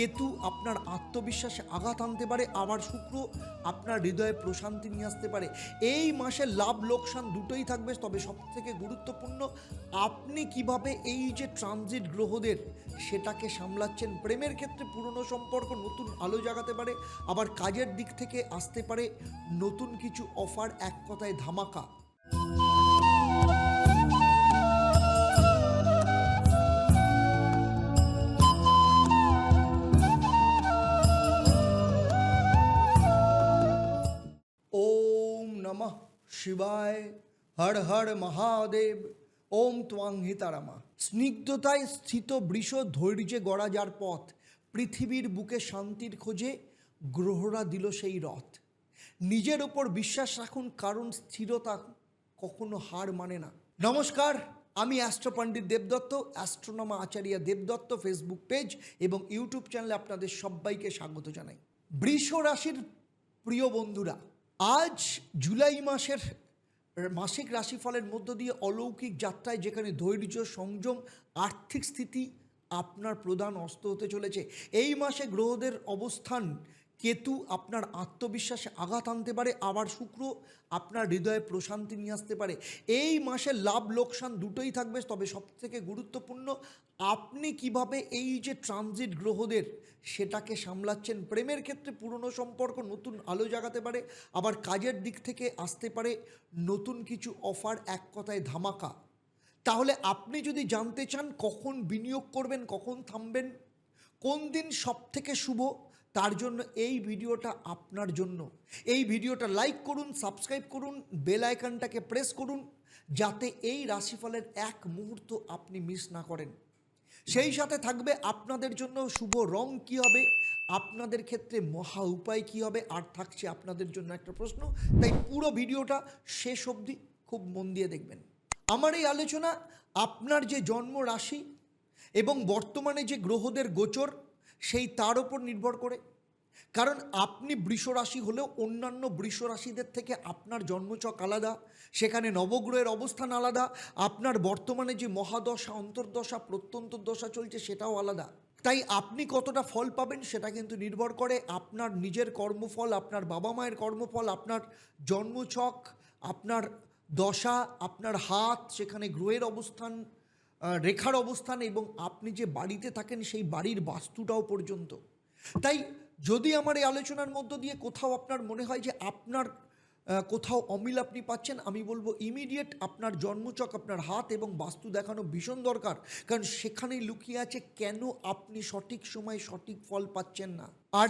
কেতু আপনার আত্মবিশ্বাসে আঘাত আনতে পারে, আবার শুক্র আপনার হৃদয়ে প্রশান্তি নিয়ে আসতে পারে। এই মাসে লাভ লোকসান দুটোই থাকবে, তবে সবথেকে গুরুত্বপূর্ণ, আপনি কীভাবে এই যে ট্রানজিট গ্রহদের সেটাকে সামলাচ্ছেন, প্রেমের ক্ষেত্রে পুরনো সম্পর্ক নতুন আলো জাগাতে পারে, আবার কাজের দিক থেকে আসতে পারে, নতুন কিছু অফার এক কথায় ধামাকা। শিবায় হর হর মহাদেব, ওম ত্বাং হিতারামা। স্নিগ্ধতায় স্থিত বৃষ ধৈর্যে গড়া যার পথ, পৃথিবীর বুকে শান্তির খোঁজে গ্রহরা দিল সেই রথ। নিজের ওপর বিশ্বাস রাখুন, কারণ স্থিরতা কখনো হার মানে না। নমস্কার, আমি অ্যাস্ট্রো পণ্ডিত দেবদত্ত, অ্যাস্ট্রোনমা আচার্য দেবদত্ত, ফেসবুক পেজ এবং ইউটিউব চ্যানেলে আপনাদের সবাইকে স্বাগত জানাই। বৃষ রাশির প্রিয় বন্ধুরা আজ জুলাই মাসের মাসিক রাশিফলের মধ্য দিয়ে অলৌকিক যাত্রায় যেখানে ধৈর্য, সংযম, আর্থিক স্থিতি আপনার প্রধান অস্ত্র হতে চলেছে। এই মাসে গ্রহদের অবস্থান কেতু আপনার আত্মবিশ্বাসে আঘাত আনতে পারে, আবার শুক্র আপনার হৃদয়ে প্রশান্তি নিয়ে আসতে পারে। এই মাসে লাভ, লোকসান দুটোই থাকবে, তবে সবথেকে গুরুত্বপূর্ণ, আপনি কীভাবে এই যে ট্রানজিট গ্রহদের সেটাকে সামলাচ্ছেন, প্রেমের ক্ষেত্রে পুরনো সম্পর্ক নতুন আলো জাগাতে পারে, আবার কাজের দিক থেকে আসতে পারে নতুন কিছু অফার এক কথায় ধামাকা। তাহলে আপনি যদি জানতে চান কখন বিনিয়োগ করবেন, কখন থামবেন, কোন দিন সব থেকে শুভ তার জন্য এই ভিডিওটা আপনার জন্য। এই ভিডিওটা লাইক করুন সাবস্ক্রাইব করুন বেল আইকনটাকে প্রেস করুন, যাতে এই রাশিফলের এক মুহূর্ত আপনি মিস না করেন। সেই সাথে থাকবে আপনাদের জন্য শুভ রং কি হবে, আপনাদের ক্ষেত্রে মহা উপায় কি হবে, আর থাকছে আপনাদের জন্য একটা প্রশ্ন। তাই পুরো ভিডিওটা শেষ অবধি খুব মন দিয়ে দেখবেন। আমার এই আলোচনা আপনার যে জন্ম রাশি এবং বর্তমানে যে গ্রহদের গোচর সেই তার ওপর নির্ভর করে। কারণ আপনি বৃষ রাশি হলেও অন্যান্য বৃষ রাশিদের থেকে আপনার জন্মচক আলাদা, সেখানে নবগ্রহের অবস্থান আলাদা, আপনার বর্তমানে যে মহাদশা, অন্তর্দশা, প্রত্যন্ত দশা চলছে সেটাও আলাদা। তাই আপনি কতটা ফল পাবেন সেটা কিন্তু নির্ভর করে আপনার নিজের কর্মফল, আপনার বাবা মায়ের কর্মফল, আপনার জন্মছক আপনার দশা, আপনার হাত, সেখানে গ্রহের অবস্থান রেখার অবস্থান এবং আপনি যে বাড়িতে থাকেন সেই বাড়ির বাস্তুটাও পর্যন্ত। তাই যদি আমার এই আলোচনার মধ্য দিয়ে কোথাও আপনার মনে হয় যে আপনার কোথাও অমিল আপনি পাচ্ছেন, আমি বলব ইমিডিয়েট আপনার জন্মচক, আপনার হাত এবং বাস্তু দেখানো ভীষণ দরকার। কারণ সেখানেই লুকিয়ে আছে কেন আপনি সঠিক সময় সঠিক ফল পাচ্ছেন না। আর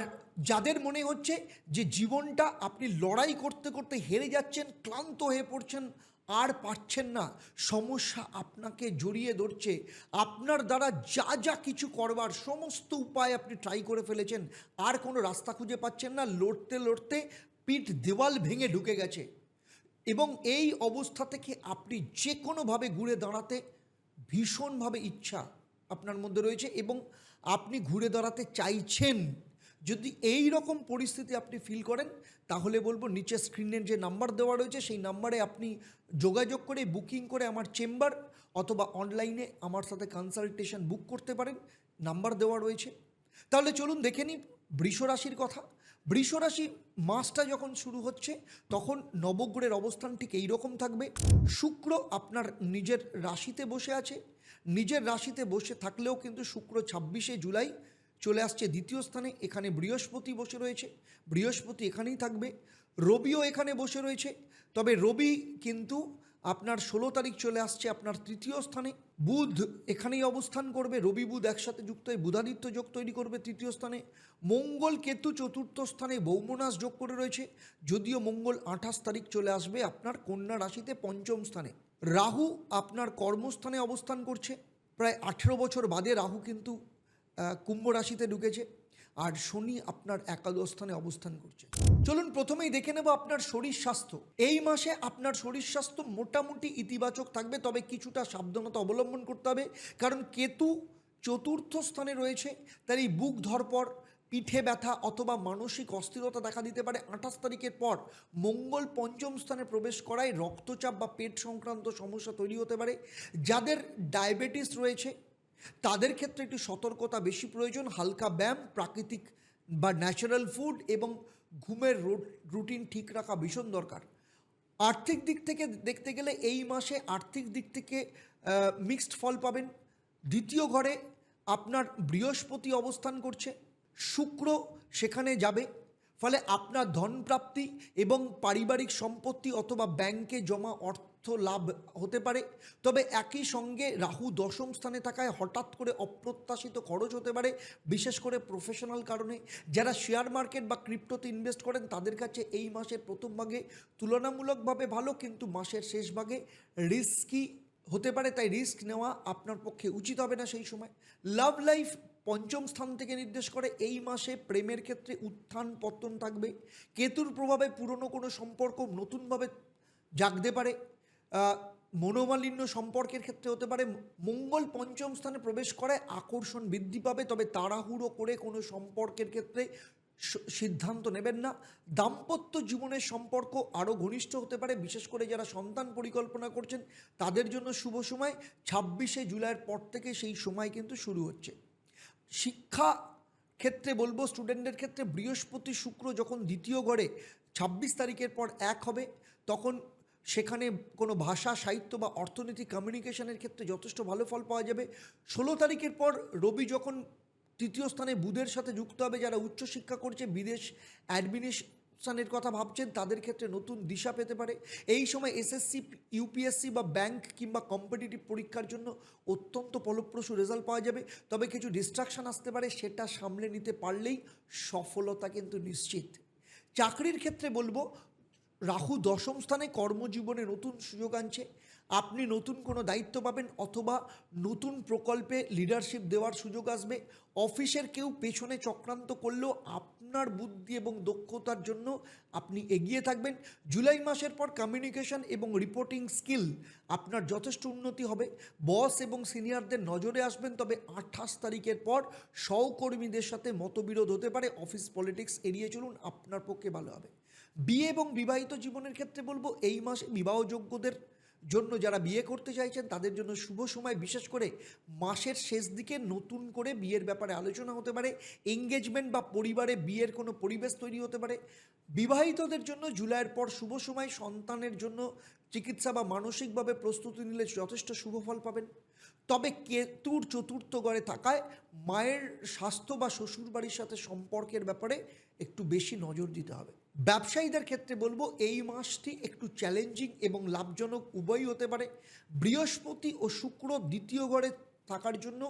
যাদের মনে হচ্ছে যে জীবনটা আপনি লড়াই করতে করতে হেরে যাচ্ছেন, ক্লান্ত হয়ে পড়ছেন আর পারছেন না। সমস্যা আপনাকে জড়িয়ে ধরছে। আপনার দ্বারা যা যা কিছু করবার, সমস্ত উপায় আপনি ট্রাই করে ফেলেছেন। আর কোনো রাস্তা খুঁজে পাচ্ছেন না। লড়তে লড়তে পিঠ দেওয়াল ভেঙে ঢুকে গেছে। এবং এই অবস্থা থেকে আপনি যে কোনোভাবে ঘুরে দাঁড়াতে ভীষণভাবে ইচ্ছা আপনার মধ্যে রয়েছে এবং আপনি ঘুরে দাঁড়াতে চাইছেন। যদি এই রকম পরিস্থিতি আপনি ফিল করেন, তাহলে বলব নিচে স্ক্রিনের যে নাম্বার দেওয়া রয়েছে, সেই নাম্বারে আপনি যোগাযোগ করে বুকিং করে আমার চেম্বার অথবা অনলাইনে আমার সাথে কনসালটেশন বুক করতে পারেন। নাম্বার দেওয়া রয়েছে। তাহলে চলুন দেখে নিই বৃষ রাশির কথা। বৃষ রাশি মাসটা যখন শুরু হচ্ছে, তখন নবগ্রহের অবস্থান ঠিক এইরকম থাকবে। শুক্র আপনার নিজের রাশিতে বসে আছে। নিজের রাশিতে বসে থাকলেও কিন্তু শুক্র ছাব্বিশে জুলাই চলে আসছে দ্বিতীয় স্থানে, এখানে বৃহস্পতি বসে রয়েছে। বৃহস্পতি এখানেই থাকবে, রবিও এখানে বসে রয়েছে। তবে রবি কিন্তু আপনার ষোলো তারিখ চলে আসছে আপনার তৃতীয় স্থানে। বুধ এখানেই অবস্থান করবে, রবি বুধ একসাথে যুক্ত হয়ে বুধাদিত্য যোগ তৈরি করবে তৃতীয় স্থানে। মঙ্গল কেতু চতুর্থ স্থানে বৌমনাস যোগ করে রয়েছে, যদিও মঙ্গল আঠাশ তারিখ চলে আসবে আপনার কন্যা রাশিতে পঞ্চম স্থানে। রাহু আপনার কর্মস্থানে অবস্থান করছে, প্রায় আঠেরো বছর বাদে রাহু কিন্তু কুম্ভ রাশিতে ঢুকেছে আর শনি আপনার একাদশ স্থানে অবস্থান করছে। চলুন প্রথমেই দেখে নেব আপনার শরীর স্বাস্থ্য। এই মাসে আপনার শরীর স্বাস্থ্য মোটামুটি ইতিবাচক থাকবে, তবে কিছুটা সাবধানতা অবলম্বন করতে হবে। কারণ কেতু চতুর্থ স্থানে রয়েছে, তার এই বুক ধরপর পিঠে ব্যথা অথবা মানসিক অস্থিরতা দেখা দিতে পারে। আঠাশ তারিখের পর মঙ্গল পঞ্চম স্থানে প্রবেশ করায় রক্তচাপ বা পেট সংক্রান্ত সমস্যা তৈরি হতে পারে। যাদের ডায়াবেটিস রয়েছে তাদের ক্ষেত্রে একটু সতর্কতা বেশি প্রয়োজন, হালকা ব্যায়াম, প্রাকৃতিক বা ন্যাচারাল ফুড এবং ঘুমের রুটিন ঠিক রাখা ভীষণ দরকার। আর্থিক দিক থেকে দেখতে গেলে এই মাসে আর্থিক দিক থেকে মিক্সড ফল পাবেন। দ্বিতীয় ঘরে আপনার বৃহস্পতি অবস্থান করছে, শুক্র সেখানে যাবে, ফলে আপনার ধনপ্রাপ্তি এবং পারিবারিক সম্পত্তি অথবা ব্যাংকে জমা অর্থ লাভ হতে পারে। তবে একই সঙ্গে রাহু দশম স্থানে থাকায় হঠাৎ করে অপ্রত্যাশিত খরচ হতে পারে, বিশেষ করে প্রফেশনাল কারণে। যারা শেয়ার মার্কেট বা ক্রিপ্টোতে ইনভেস্ট করেন, তাদের কাছে এই মাসের প্রথম ভাগে তুলনামূলকভাবে ভালো, কিন্তু মাসের শেষ ভাগে রিস্কি হতে পারে, তাই রিস্ক নেওয়া আপনার পক্ষে উচিত হবে না সেই সময়। লাভ লাইফ পঞ্চম স্থান থেকে নির্দেশ করে, এই মাসে প্রেমের ক্ষেত্রে উত্থান পতন থাকবে। কেতুর প্রভাবে পুরনো কোনো সম্পর্ক নতুনভাবে জাগতে পারে মনোমালিন্য সম্পর্কের ক্ষেত্রে হতে পারে মঙ্গল পঞ্চম স্থানে প্রবেশ করে আকর্ষণ বৃদ্ধি পাবে, তবে তাড়াহুড়ো করে কোনো সম্পর্কের ক্ষেত্রে সিদ্ধান্ত নেবেন না। দাম্পত্য জীবনের সম্পর্ক আরও ঘনিষ্ঠ হতে পারে, বিশেষ করে যারা সন্তান পরিকল্পনা করছেন, তাদের জন্য শুভ সময়। ছাব্বিশে জুলাইয়ের পর থেকে সেই সময় কিন্তু শুরু হচ্ছে। শিক্ষা ক্ষেত্রে বলব, স্টুডেন্টদের ক্ষেত্রে বৃহস্পতি শুক্র যখন দ্বিতীয় গড়ে, ছাব্বিশ তারিখের পর এক হবে, তখন সেখানে কোনো ভাষা, সাহিত্য বা অর্থনীতি কমিউনিকেশনের ক্ষেত্রে যথেষ্ট ভালো ফল পাওয়া যাবে। ষোলো তারিখের পর রবি যখন তৃতীয় স্থানে বুধের সাথে যুক্ত হবে, যারা উচ্চশিক্ষা করছে, বিদেশ অ্যাডমিনিস্ট্রেশনের কথা ভাবছেন, তাদের ক্ষেত্রে নতুন দিশা পেতে পারে। এই সময় এসএসসি, ইউপিএসসি বা ব্যাংক কিংবা কম্পিটিটিভ পরীক্ষার জন্য অত্যন্ত ফলপ্রসূ রেজাল্ট পাওয়া যাবে। তবে কিছু ডিস্ট্রাকশন আসতে পারে, সেটা সামলে নিতে পারলেই সফলতা কিন্তু নিশ্চিত। চাকরির ক্ষেত্রে বলব রাহু দশম স্থানে কর্মজীবনে নতুন সুযোগ আনছে। আপনি নতুন কোনো দায়িত্ব পাবেন অথবা নতুন প্রকল্পে লিডারশিপ দেওয়ার সুযোগ আসবে। অফিসের কেউ পেছনে চক্রান্ত করলেও আপনার বুদ্ধি এবং দক্ষতার জন্য আপনি এগিয়ে থাকবেন। জুলাই মাসের পর কমিউনিকেশন এবং রিপোর্টিং স্কিল আপনার যথেষ্ট উন্নতি হবে। বস এবং সিনিয়রদের নজরে আসবেন, তবে আঠাশ তারিখের পর সহকর্মীদের সাথে মতবিরোধ হতে পারে। অফিস পলিটিক্স এড়িয়ে চলুন, আপনার পক্ষে ভালো হবে। বিয়ে এবং বিবাহিত জীবনের ক্ষেত্রে বলব, এই মাসে বিবাহযোগ্যদের জন্য যারা বিয়ে করতে চাইছেন, তাদের জন্য শুভ সময়। বিশেষ করে মাসের শেষ দিকে নতুন করে বিয়ের ব্যাপারে আলোচনা হতে পারে এঙ্গেজমেন্ট বা পরিবারে বিয়ের কোনো পরিবেশ তৈরি হতে পারে। বিবাহিতদের জন্য জুলাইয়ের পর শুভ সময়, সন্তানের জন্য চিকিৎসা বা মানসিকভাবে প্রস্তুতি নিলে যথেষ্ট শুভ ফল পাবেন। তবে কেতুর চতুর্থ গড়ে থাকায় মায়ের স্বাস্থ্য বা শ্বশুরবাড়ির সাথে সম্পর্কের ব্যাপারে একটু বেশি নজর দিতে হবে। ব্যবসায়ীদের ক্ষেত্রে বলব এই মাসটি একটু চ্যালেঞ্জিং এবং লাভজনক উভয়ই হতে পারে। বৃহস্পতি ও শুক্র দ্বিতীয় গড়ে থাকার জন্য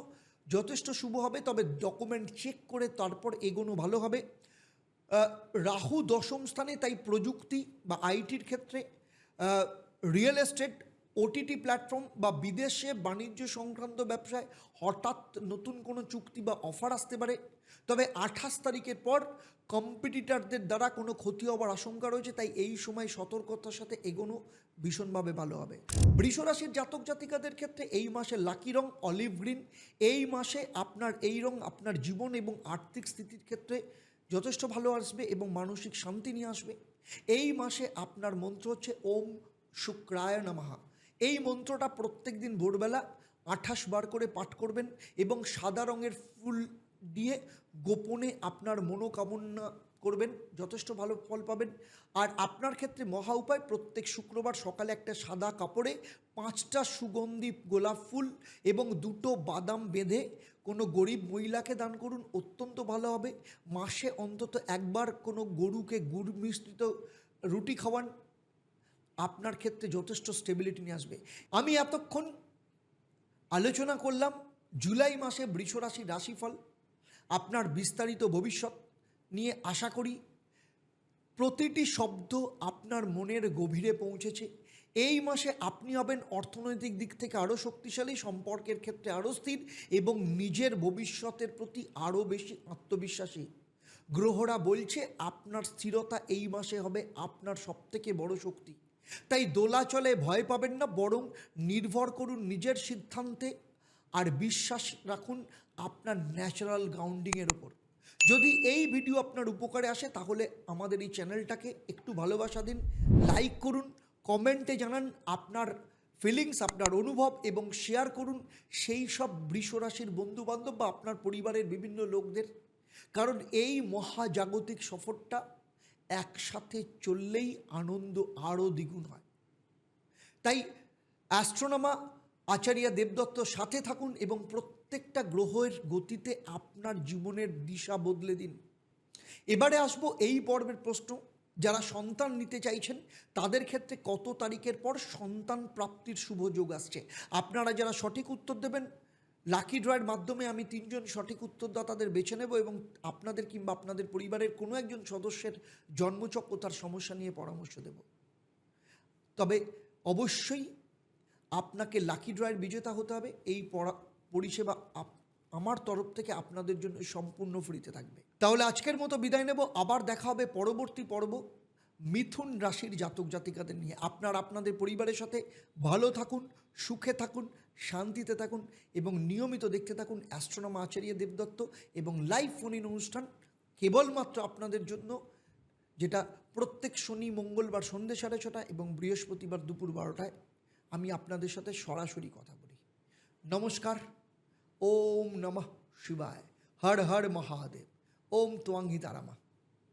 যথেষ্ট শুভ হবে, তবে ডকুমেন্ট চেক করে তারপর এগোনো ভালো হবে। রাহু দশম স্থানে, তাই প্রযুক্তি বা আইটির ক্ষেত্রে রিয়েল এস্টেট ওটিটি প্ল্যাটফর্ম বা বিদেশে বাণিজ্য সংক্রান্ত ব্যবসায় হঠাৎ নতুন কোনো চুক্তি বা অফার আসতে পারে। তবে আঠাশ তারিখের পর কম্পিটিটারদের দ্বারা কোনো ক্ষতি হওয়ার আশঙ্কা রয়েছে, তাই এই সময় সতর্কতার সাথে এগোনো ভীষণভাবে ভালো হবে। বৃষরাশির জাতক জাতিকাদের ক্ষেত্রে এই মাসে লাকি রং অলিভ গ্রিন এই মাসে আপনার এই রং, আপনার জীবন এবং আর্থিক স্থিতির ক্ষেত্রে যথেষ্ট ভালো আসবে এবং মানসিক শান্তি নিয়ে আসবে। এই মাসে আপনার মন্ত্র হচ্ছে, ওম শুক্রায় নমঃ। এই মন্ত্রটা প্রত্যেক দিন ভোরবেলা আঠাশ বার করে পাঠ করবেন এবং সাদা রঙের ফুল দিয়ে গোপনে আপনার মনোকামনা করবেন, যথেষ্ট ভালো ফল পাবেন। আর আপনার ক্ষেত্রে মহা উপায়, প্রত্যেক শুক্রবার সকালে একটা সাদা কাপড়ে পাঁচটা সুগন্ধি গোলাপ ফুল এবং দুটো বাদাম বেঁধে কোনো গরিব মহিলাকে দান করুন, অত্যন্ত ভালো হবে। মাসে অন্তত একবার কোনো গরুকে গুড় মিশ্রিত রুটি খাওয়ান আপনার ক্ষেত্রে যথেষ্ট স্টেবিলিটি নিয়ে আসবে। আমি এতক্ষণ আলোচনা করলাম জুলাই মাসে বৃষরাশি রাশিফল, আপনার বিস্তারিত ভবিষ্যৎ নিয়ে আশা করি। প্রতিটি শব্দ আপনার মনের গভীরে পৌঁছেছে। এই মাসে আপনি হবেন অর্থনৈতিক দিক থেকে আরও শক্তিশালী, সম্পর্কের ক্ষেত্রে আরও স্থির এবং নিজের ভবিষ্যতের প্রতি আরও বেশি আত্মবিশ্বাসী। গ্রহরা বলছে, আপনার স্থিরতা এই মাসে হবে আপনার সবথেকে বড় শক্তি। তাই দোলাচলে ভয় পাবেন না, বরং নির্ভর করুন নিজের সিদ্ধান্তে আর বিশ্বাস রাখুন আপনার ন্যাচারাল গ্রাউন্ডিংয়ের ওপর যদি এই ভিডিও আপনার উপকারে আসে, তাহলে আমাদের এই চ্যানেলটাকে একটু ভালোবাসা দিন, লাইক করুন, কমেন্টে জানান আপনার ফিলিংস, আপনার অনুভব এবং শেয়ার করুন সেই সব বৃষরাশির বন্ধুবান্ধব বা আপনার পরিবারের বিভিন্ন লোকদের। কারণ এই মহাজাগতিক সফরটা একসাথে চললেই আনন্দ আরও দ্বিগুণ হয়। তাই অ্যাস্ট্রোনমা, আচার্য দেবদত্ত সাথে থাকুন এবং প্রত্যেকটা গ্রহের গতিতে আপনার জীবনের দিশা বদলে দিন। এবারে আসব এই পর্বের প্রশ্ন। যারা সন্তান নিতে চাইছেন, তাদের ক্ষেত্রে কত তারিখের পর সন্তান প্রাপ্তির শুভ যোগ আসছে? আপনারা যারা সঠিক উত্তর দেবেন লাকি ড্রয়ের মাধ্যমে আমি তিনজন সঠিক উত্তরদাতাদের বেছে নেব এবং আপনাদের কিংবা আপনাদের পরিবারের কোনো একজন সদস্যের জন্মচক্র তার সমস্যা নিয়ে পরামর্শ দেব। তবে অবশ্যই আপনাকে লাকি ড্রয়ের বিজেতা হতে হবে। এই পরিষেবা আমার তরফ থেকে আপনাদের জন্য সম্পূর্ণ ফ্রিতে থাকবে। তাহলে আজকের মতো বিদায় নেব। আবার দেখা হবে পরবর্তী পর্ব মিথুন রাশির জাতক জাতিকাদের নিয়ে। আপনার, আপনাদের পরিবারের সাথে ভালো থাকুন, সুখে থাকুন শান্তিতে থাকুন এবং নিয়মিত দেখতে থাকুন অ্যাস্ট্রোনমা আচার্য দেবদত্ত এবং লাইভ ফোন ইন অনুষ্ঠান কেবলমাত্র আপনাদের জন্য, যেটা প্রত্যেক শনি, মঙ্গলবার সন্ধ্যে সাড়ে ছটা এবং বৃহস্পতিবার দুপুর বারোটায়। আমি আপনাদের সাথে সরাসরি কথা বলি। নমস্কার। ওম নমঃ শিবায়। হর হর মহাদেব। ওম তোয়াঙ্গি তারামা।